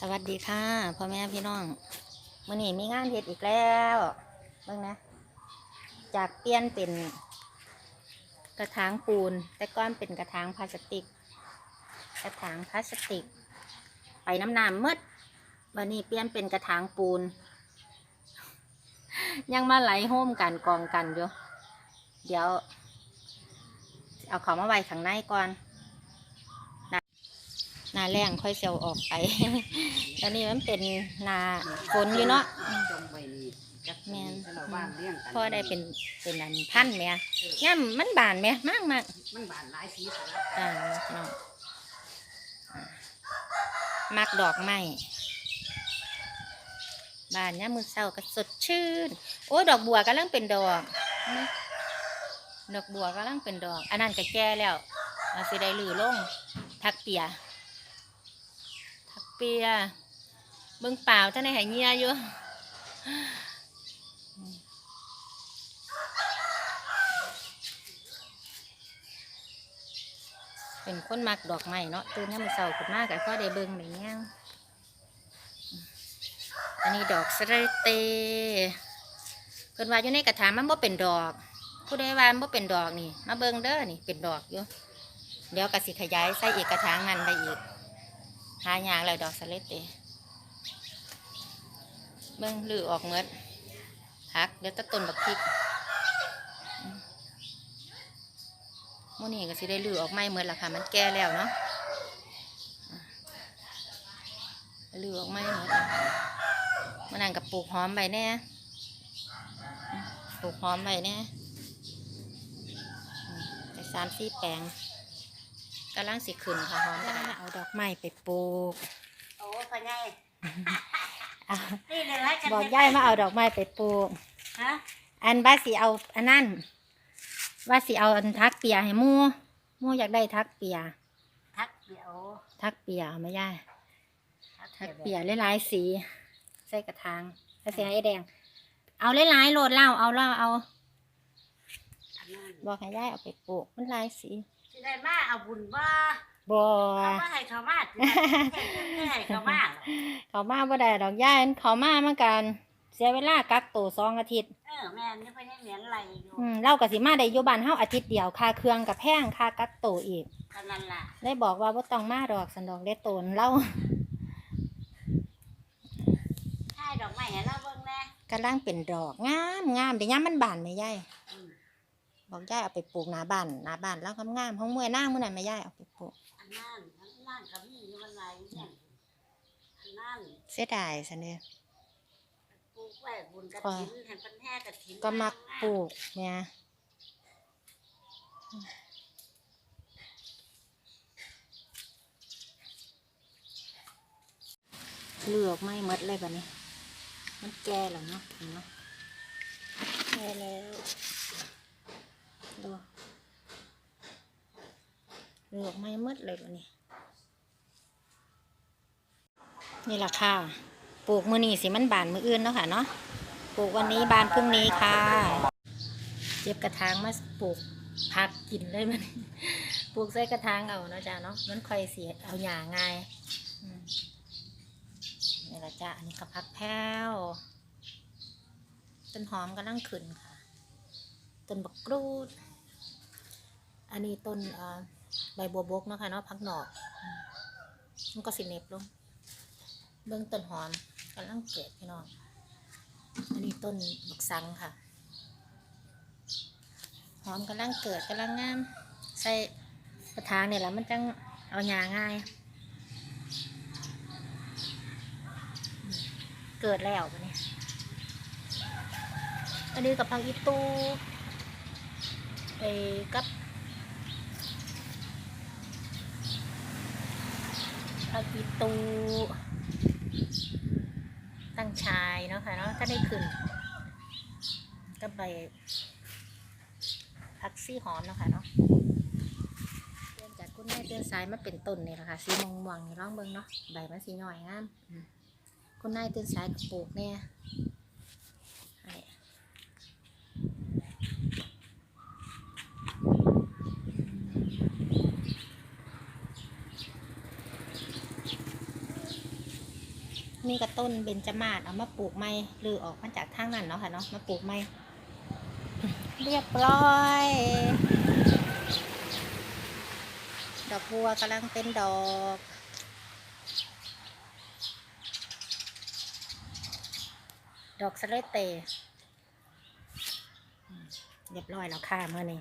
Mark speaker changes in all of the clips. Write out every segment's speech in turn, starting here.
Speaker 1: สวัสดีค่ะพ่อแม่พี่น้องมื่อนี้มีงานเฮ็ดอีกแล้วเบิ่งนะ จากเปลี่ยนเป็น กระถางปูน แต่ก้อนเป็นกระถางพลาสติก กระถางพลาสติก ไปน้ำน้ำมืดวันนี้เปลี่ยนเป็นกระถางปูน ยังมาไหลโฮมกันกองกันอยู่เดี๋ยว เอาของมาไว้ข้างในก่อน นาแรงค่อยเซลออกไปตอนนี้มันเป็นนาฝนอยู่เนาะแม่น
Speaker 2: แต่ละบ้านเลี้ยงกัน
Speaker 1: พอได้เป็นเป็นอันพันแหม่ย่ำมันบานแหม่มากมาก
Speaker 2: มันบานหลายสีสลับ
Speaker 1: อ่าเนาะอ่ามักดอกไม้บานย่ำมือเศร้าก็สดชื่น โอ้ดอกบัวกำลังเป็นดอกดอกบัวกำลังเป็นดอก อันนั้นก็แก่แล้วเอาสิได้ลือลงทักเปีย เปียเบิ่งเปล่าท่านในหายเงียอยู่เป็นคนมักดอกไม้เนาะตื่นให้มันเศร้าขึ้นมากกับพ่อได้เบิ่งในเงี้ยอันนี้ดอกสะรเตเพิ่นว่าอยู่ในกระถางมันบ่เป็นดอกผู้ใดว่ามันบ่เป็นดอกนี่ มาเบิ่งเด้อนี่เป็นดอกอยู่เดี๋ยวก็สิขยายใส่อีกกระถางนั้นได้อีก หายางแล้วดอกสะระเตเบิ่งลือออกเมดพักเดี๋ยวตะต้นบักพริกโมอนี่ก็สิได้ลือออกไม่เมือละค่ะ มันแก่แล้วเนาะลือออกไม่เมือมันนั่งกับปลูกหอมใบแน่ปลูกหอมใบแน่ไปสามสี่แปลง กำลังสิขึ้นค่ะหอมก็ได้เอาดอกไม้ไปปลูก
Speaker 2: โอ้พ่อใหญ่
Speaker 1: เอา
Speaker 2: นี่เลยให้กัน
Speaker 1: บอกย่ายมาเอาดอกไม้ไปปลูก
Speaker 2: ฮะ
Speaker 1: อันว่าสิเอาอันนั้นว่าสิเอาอันทักเปียให้หมู่หมู่อยากได้ทักเปีย
Speaker 2: ทักเดี๋ยว
Speaker 1: ทักเปียเอาไหม่ย่าย
Speaker 2: ทั
Speaker 1: ทัก
Speaker 2: ก
Speaker 1: เปี
Speaker 2: เดี๋ยวย
Speaker 1: หลายๆสี ใส่กระถางถ้าสีไอ้แดง เอาหลายๆโหลดเหล่าเอาเหล่าเอา
Speaker 2: อันนั้น
Speaker 1: บอกให้ย่ายเอาไปปลูกมันหลายสี
Speaker 2: สิได้มาเอาบุญว่า
Speaker 1: บ่
Speaker 2: เขามาให้เขามาให้ให้เขามา
Speaker 1: เขามาบ่ได้ดอกย่ายมันเขามาเหมือนกัน เสียเวลากักตัวสองอาทิตย์
Speaker 2: เออแม่นี่พ่อใหญ่เหมียนไหลอยู่
Speaker 1: อืมเราก็สิมาได้อยู่บ้านเฮาอาทิตย์เดียวค่าเครื่องกับแพงค่ากักตัวอีก
Speaker 2: เท่านั้นล่ะ
Speaker 1: ได้บอกว่าบ่ต้องมาดอกสันดอกได้โตนเรา
Speaker 2: ใช่ดอกไม้ให้เราเบิ่งแน่
Speaker 1: กำลังเป็นดอกงามงามเดี๋ยวย่ามมันบานไหมย่าย
Speaker 2: อืม
Speaker 1: บอกย่ายเอาไปปลูกหน้าบ้านหน้าบ้านแล้วงามๆห้องเมื่อยหน้าเมื่อไหร่ไม่ย่ายเอาไปปลูก
Speaker 2: อันนั้นอันนั้นก็มีอยู่มันไหลเนี่ยอันนั้น
Speaker 1: เสียดายสันเด้อ
Speaker 2: ปลูกไว้บุญกระ
Speaker 1: ค่ะ
Speaker 2: ถินเห็นเพิ่นแห่กระถิน
Speaker 1: ก็มักปลูกเนี่ยเลือกไม่หมดเลยแบบนี้ มันแก่แล้วเนาะเห็นเนาะแก่แล้ว ดูเลือกไม่หมดเลยแบบนี้ นี่แหละค่ะ ปลูกมือนีสิมันบานมืออื่นเนาะค่ะเนาะ ปลูกวันนี้บานพรุ่งนี้ค่ะเก็บกระถางมาปลูกผักกินเลยมันปลูกใส่กระถางเอาเนาะจ้าเนาะ มันค่อยเสียเอาหย่าง่ายนี่ละจ้าอันนี้ก็พักแพ้วต้นหอมกำลังขึ้นค่ะต้นบักกรูด อันนี้ต้นใบบัวบกเนาะค่ะเนาะพักหนอกอืมมันก็สิเน็บลง เบื้องต้นหอมกำลังเกิดพี่น้อง อันนี้ต้นบักสังค่ะ หอมกำลังเกิดกำลังงาม ใส่กระถางเนี่ยแหละมันจังเอาหยาง่าย เกิดแล้วปะเนี่ย อันนี้กับพังอีตูไปกับ พังอีตูตั้งชายเนาะค่ะเนาะถ้าได้ขึ้น ก็ไปพักซี่หอมเนาะค่ะเนาะเปลี่ยนจากคุณแม่เตือนสายมาเป็นต้นนี่แหละค่ะสีม่วงม่วงๆนี่ร้องเบิ่งเนาะใบมันสีหน่อยงามคุณนายเตือนสายกับปลูกเนี่ยให้ นี่ก็ต้นเบญจมาศเอามาปลูกใหม่หรือออกมาจากทางนั้นเนาะค่ะเนาะมาปลูกใหม่เรียบร้อย ดอกบัวกำลังเป็นดอกดอกสเลเตเรียบร้อยแล้วค่ะเมื่อนี้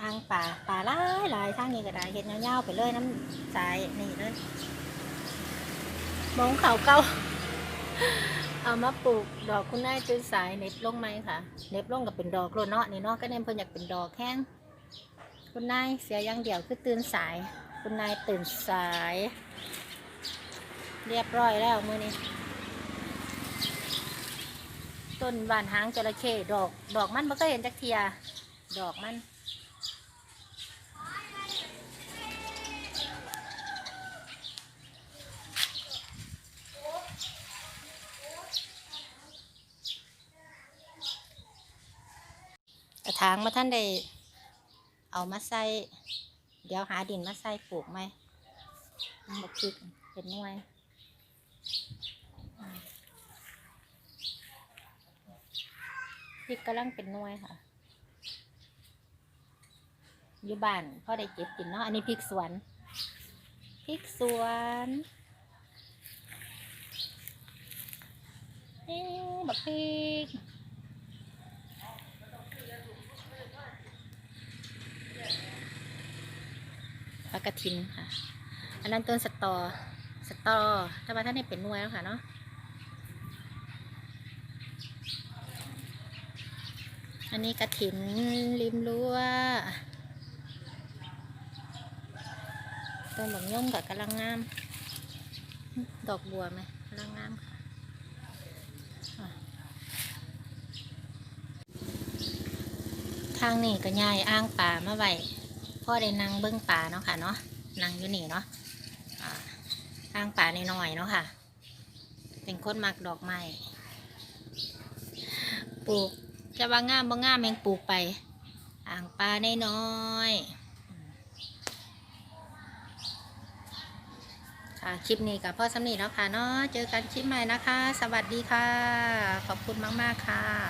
Speaker 1: อืมอ่างป่าป่าหลายหลายทางนี้ก็ได้เห็นเงาๆไปเลยน้ำสายนี่เลยมองเขาเก่าเอามาปลูกดอกคุณนายตื่นสายเน็บลงไหมคะเน็บลงกับเป็นดอกโลเนาะนี่เนาะก็เน่นเพิ่นอยากเป็นดอกแห้งคุณนายเสียย่างเดียวคือตื่นสาย คุณนายตื่นสาย เรียบร้อยแล้วมือนี้ต้นบานหางจระเข้ดอก ดอกมันมันก็เห็นจักเทีย ดอกมัน ถางมาท่านได้เอามาใส่ เดี๋ยวหาดินมาใส่ปลูกไหมบักพริกเป็นหน่วยพริกกำลังเป็นหน่วยค่ะอยู่บ้านพ่อได้เก็บกินเนาะอันนี้พริกสวนพริกสวนนี่บักพริก ปลากระทินค่ะ อันนั้นต้นสตอ สตอถ้าว่าท่านนี่เป็นนวยแล้วค่ะเนาะอันนี้กระถินริมรั้วต้นบักย่อมกับกำลังงาม ดอกบัวไหมกำลังงามค่ะทางนี้ก็ยายอ้างป่ามาไว้ พ่อได้นั่งเบิ้องป่าเนาะค่ะเนาะนั่งอยู่นี่เนาะอ่าทางป่าน้อยๆเนาะค่ะ เป็นคนมักดอกไม้ปลูกจะว่างามบ่งามแมงปลูกไป อ่างปลาน้อยค่ะคลิปนี้กับพ่อสำนีแล้วค่ะเนาะเจอกันคลิปใหม่นะคะ สวัสดีค่ะ ขอบคุณมาก ๆ ค่ะ